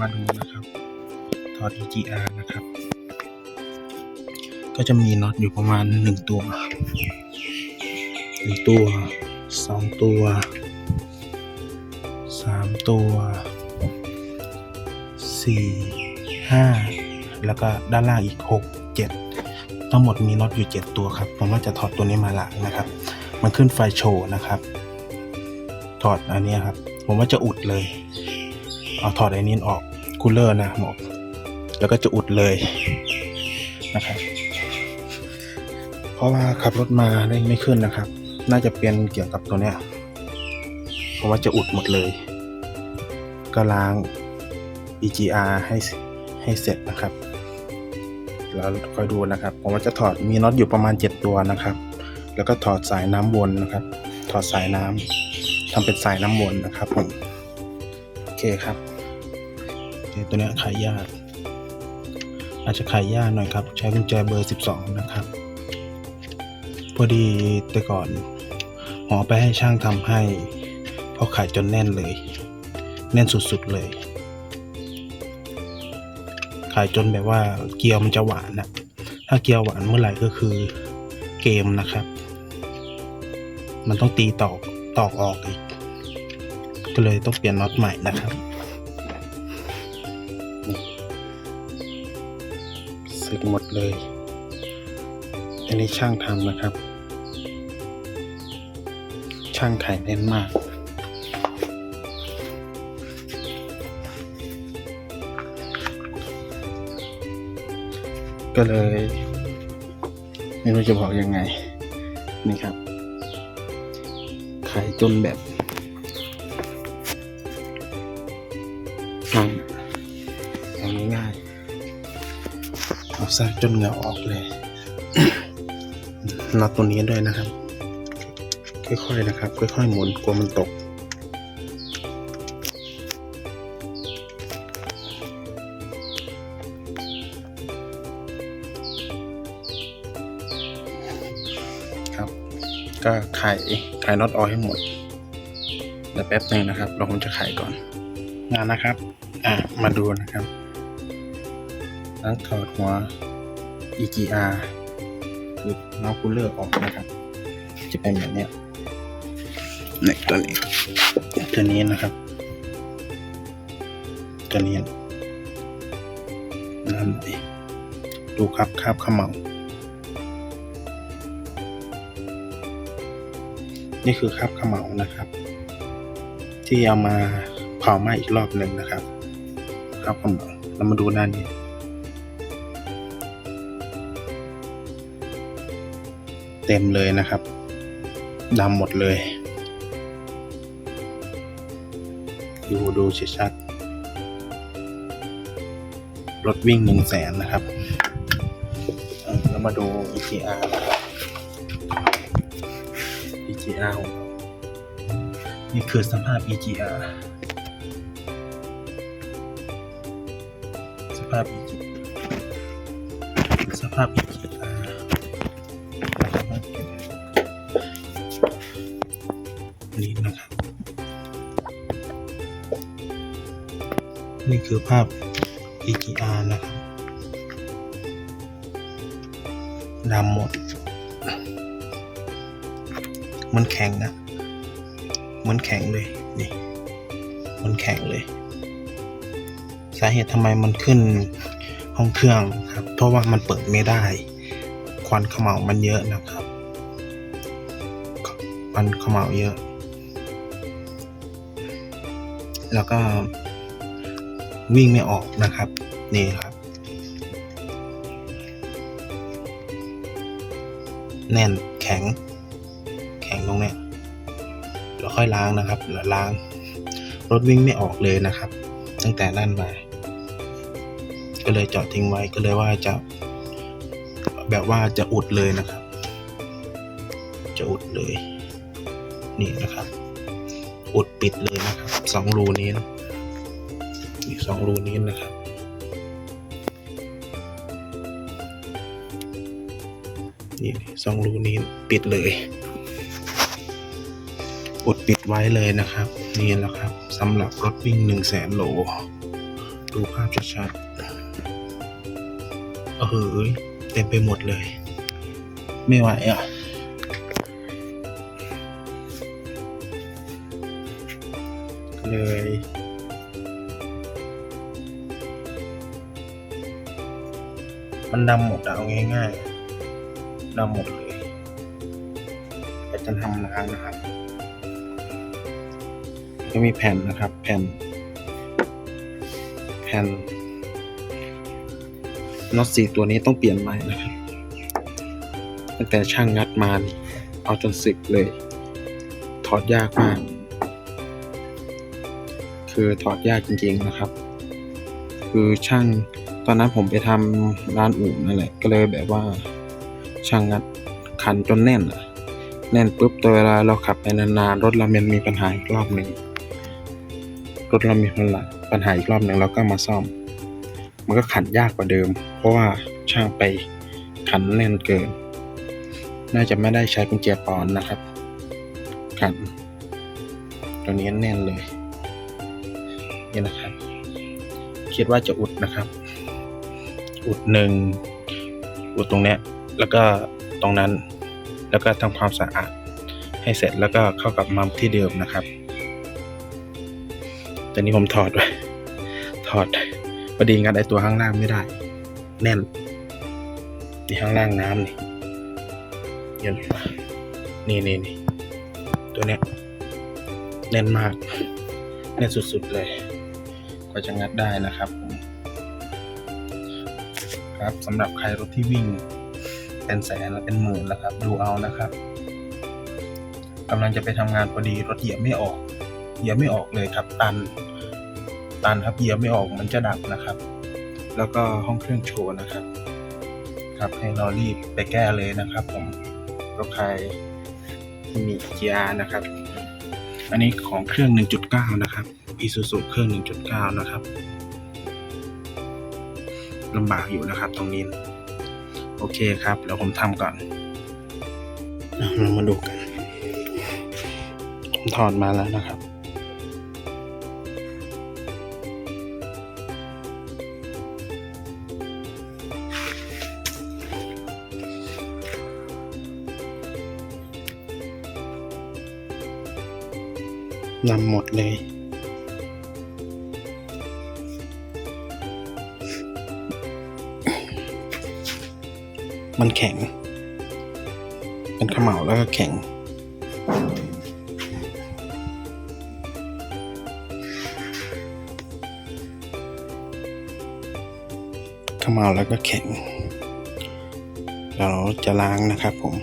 มาดูนะครับถอด EGR นะครับ ก็จะมีน็อตอยู่ประมาณหนึ่งตัวหนึ่งตัวสองตัวสามตัวสี่ห้าแล้วก็ด้านล่างอีกหกเจ็ดทั้งหมดมีน็อตอยู่เจ็ดตัวครับ ผมว่าจะถอดตัวนี้มาละนะครับ มันขึ้นไฟโชว์นะครับถอดอันนี้ครับ ผมว่าจะอุดเลย เอาถอดไอ้นี้ออก คูลเลอร์นะหมอกแล้วก็จะอุดเลยนะครับ เพราะว่าขับรถมาได้ไม่ขึ้นนะครับ น่าจะเป็นเกี่ยวกับตัวเนี้ยเพราะว่าจะอุดหมดเลย ก็ล้าง EGR ให้ให้เสร็จนะครับแล้วคอยดูนะครับ ผมว่าจะถอดมีน็อตอยู่ประมาณ 7 ตัวนะครับ แล้วก็ถอดสายน้ำวนนะครับ ถอดสายน้ำทำเป็นสายน้ำวนนะครับผมโอเคครับ ตัวนี้ขายยากอาจจะขายยากหน่อยครับ ใช้กุญแจเบอร์ 12 นะครับ พอดีแต่ก่อนหมอไปให้ช่างทำให้พราะขายจนแน่นเลย แน่นสุดๆเลย ขายจนแบบว่าเกียวมันจะหวานนะถ้าเกียวหวานเมื่อไหร่ก็คือเกมนะครับ มันต้องตีตอกตอกออกอีก ก็เลยต้องเปลี่ยนน็อตใหม่นะครับ สึกหมดเลย อันนี้ช่างทำนะครับ ช่างไข่แน่นมากก็เลย ไม่รู้จะบอกยังไง นี่ครับไข่จนแบบ ซะจนเหงื่อออกเลยน็อตตัวนี้ด้วยนะครับ ค่อยๆนะครับ ค่อยๆหมุนกลัวมันตกครับก็ไขไขน็อตออกให้หมดเดี๋ยวแป๊บหนึ่งนะครับ เราคงจะไขก่อนงานนะครับ อะมาดูนะครับแล้วถอดหัว EGR คือน้องคูลเลอร์ออกนะครับ จะเป็นแบบเนี้ยนี่ตัวนี้ตัวนี้นะครับตัวนี้นั่นเองดูครับคราบขมเหลานี่คือคราบขมเหลานะครับ ที่เอามาเผาไหม้อีกรอบหนึ่งนะครับคราบขมเหลาเรามาดูหน้านี้ เต็มเลยนะครับดำหมดเลย ดูดูชัดๆรถวิ่งหนึ่งแสนนะครับเอ่อเรามาดู EGR นะครับ EGR นี่คือสภาพ EGR สภาพ EGR สภาพ EGR นี่คือภาพ EGR นะครับดำหมด มันแข็งนะ มันแข็งเลย นี่ มันแข็งเลย สาเหตุทำไมมันขึ้นห้องเครื่องครับ เพราะว่ามันเปิดไม่ได้ ควันเขม่ามันเยอะนะครับควันเขม่าเยอะ แล้วก็ วิ่งไม่ออกนะครับ นี่ครับ แน่นแข็ง แข็งตรงเนี้ยแล้วค่อยล้างนะครับแล้วล้าง รถวิ่งไม่ออกเลยนะครับ ตั้งแต่นั่นมา ก็เลยจอดทิ้งไว้ก็เลยว่าจะ แบบว่าจะอุดเลยนะครับ จะอุดเลย นี่นะครับ อุดปิดเลยนะครับสองรูนี้นะ อีกสองรูนี้นะครับ นี่สองรูนี้ปิดเลยอุดปิดไว้เลยนะครับ นี่แหละครับสำหรับรถวิ่งหนึ่งแสนโลดูภาพชัดๆเออเต็มไปหมดเลย ไม่ไหวอะเลย มันดำหมดเอาง่ายๆดำหมดเลยแต่จะทำล้างนะครับ ก็มีแผ่นนะครับ แผ่น แผ่นน็อตสี่ตัวนี้ต้องเปลี่ยนใหม่นะครับ ตั้งแต่ช่างงัดมานี่เอาจนสึกเลย ถอดยากมาก คือถอดยากจริงๆนะครับ คือช่าง ตอนนั้นผมไปทำร้านอู่นั่นแหละ ก็เลยแบบว่าช่างงัดขันจนแน่นอะแน่นปุ๊บตัวเวลาเราขับไปนานๆรถเรามันมีปัญหาอีกรอบหนึ่งรถเรามีปัญหาปัญหาอีกรอบหนึ่งเราก็มาซ่อม มันก็ขันยากกว่าเดิม เพราะว่าช่างไปขันแน่นเกิน น่าจะไม่ได้ใช้กุญแจปอนนะครับ ขัน ตัวนี้แน่นเลย นี่นะครับ คิดว่าจะอุดนะครับ อุดหนึ่งอุดตรงเนี้ยแล้วก็ตรงนั้น แล้วก็ทำความสะอาดให้เสร็จแล้วก็เข้ากับมัมที่เดิมนะครับแต่นี้ผมถอดไว้ถอดพอดีงัดไอตัวข้างล่างไม่ได้ แน่นนี่ข้างล่างน้ำนี่เห็นนี่นี่นี่ตัวเนี้ยแน่นมากแน่นสุดๆเลยกว่าจะงัดได้นะครับผม ครับสำหรับใครรถที่วิ่ง เป็นแสนและเป็นหมื่นแล้วครับดูเอานะครับกำลังจะไปทำงานพอดีรถเหยียบไม่ออกเหยียบไม่ออกเลยครับ ตัน ตันครับเหยียบไม่ออกมันจะดับนะครับ แล้วก็ห้องเครื่องโชว์นะครับ ครับให้เรารีบไปแก้เลยนะครับ ผมรถใครที่มี GR นะครับ อันนี้ของเครื่อง 1.9 นะครับ Isuzu เครื่อง 1.9 นะครับ ลำบากอยู่นะครับ ตรงนี้ โอเคครับเดี๋ยวผมทำก่อนอะเรามาดูกัน ผมถอดมาแล้วนะครับนำหมดเลย มันแข็ง เป็นขมเหลาวแล้วก็แข็ง ขมเหลาวแล้วก็แข็ง เราจะล้างนะครับผม